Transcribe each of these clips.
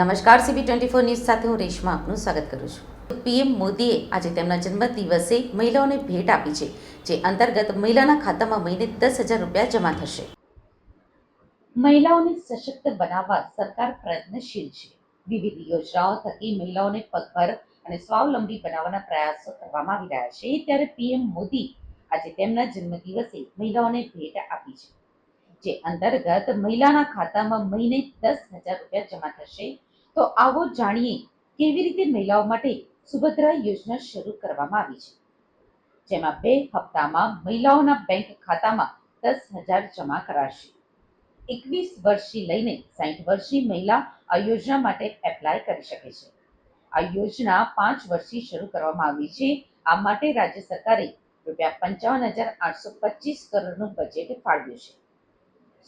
નમસ્કાર CB twenty four news સાથે હું રેશમા આપનું સ્વાગત કરું છું. પીએમ મોદીએ આજે તેમના જન્મદિવસે મહિલાઓને ભેટ આપી છે, જે અંતર્ગત મહિલાના ખાતામાં મહિને દસ હજાર રૂપિયા જમા થશે. મહિલાઓને સશક્ત બનાવવા સરકાર પ્રયત્નશીલ છે. વિવિધ યોજનાઓ થકી મહિલાઓને પગભર અને સ્વાવલંબી બનાવવાના પ્રયાસો કરવામાં આવી રહ્યા છે, ત્યારે પીએમ મોદી આજે તેમના જન્મદિવસે મહિલાઓને ભેટ આપી છે. જે અંતર્ગત મહિલાના ખાતામાં મહિને દસ હજાર રૂપિયા જમા થશે. તો આવો જાણીએ કેવી રીતે મહિલાઓ માટે સુભદ્રા યોજના શરૂ કરવામાં આવી છે. જેમાં બે હપ્તામાં મહિલાઓના બેંક ખાતામાં દસ હજાર જમા કરાશે. એકવીસ વર્ષથી લઈને સાઠ વર્ષની મહિલા આ યોજના માટે એપ્લાય કરી શકે છે. આ યોજના પાંચ વર્ષથી શરૂ કરવામાં આવી છે. આ માટે રાજ્ય સરકારે રૂપિયા પંચાવન હજાર આઠસો પચીસ કરોડનું બજેટ ફાળવ્યું છે.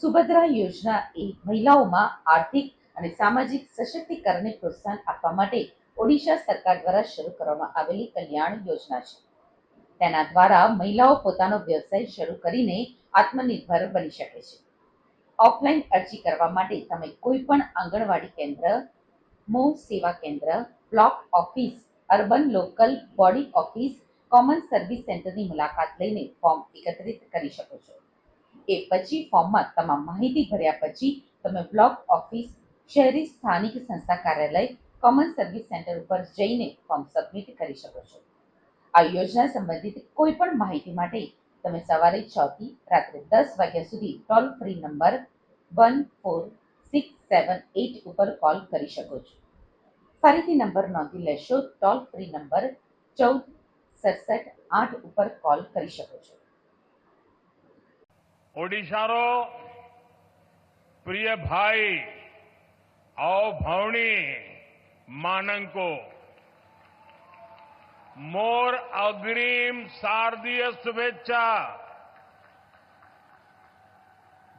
સુભદ્રા યોજના એ મહિલાઓમાં આર્થિક અને સામાજિક સશક્તિકરણને પ્રોત્સાહન આપવા માટે ઓડિશા સરકાર દ્વારા શરૂ કરવામાં આવેલી કલ્યાણ યોજના છે. તેના દ્વારા મહિલાઓ પોતાનો વ્યવસાય શરૂ કરીને આત્મનિર્ભર બની શકે છે. ઓફલાઈન અરજી કરવા માટે તમે કોઈ પણ આંગણવાડી કેન્દ્ર, મો સેવા કેન્દ્ર, block office, urban local body office, common service સેન્ટરની મુલાકાત લઈને ફોર્મ એકત્રિત કરી શકો છો. એ પછી ફોર્મમાં તમામ માહિતી ભર્યા પછી તમે બ્લોક ઓફિસ શહેરી સ્થાનિક સંસ્થા કાર્યાલય કોમન સર્વિસ સેન્ટર ઉપર જઈને ફોર્મ સબમિટ કરી શકો છો. આ યોજના સંબંધિત કોઈ પણ માહિતી માટે તમે સવારે છ થી રાત્રે દસ વાગ્યા સુધી toll free number one four six seven eight ઉપર કોલ કરી શકો છો. ફરીથી નંબર નોંધી લેશો ટોલ ફ્રી નંબર ચૌદ, સડસઠ, આઠ ઉપર કોલ કરી શકો છો. ओडिशारो प्रिय भाई, आओ भवणी मानंग को मोर अग्रिम शारदीय शुभेच्छा।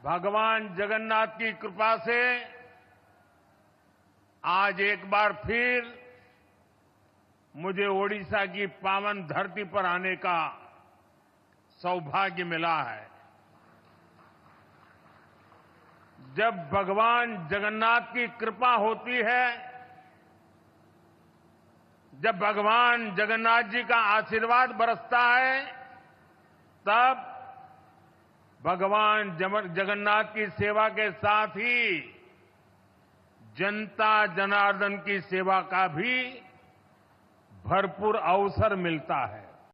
भगवान जगन्नाथ की कृपा से आज एक बार फिर मुझे ओडिशा की पावन धरती पर आने का सौभाग्य मिला है। जब भगवान जगन्नाथ की कृपा होती है, जब भगवान जगन्नाथ जी का आशीर्वाद बरसता है, तब भगवान जगन्नाथ की सेवा के साथ ही जनता जनार्दन की सेवा का भी भरपूर अवसर मिलता है।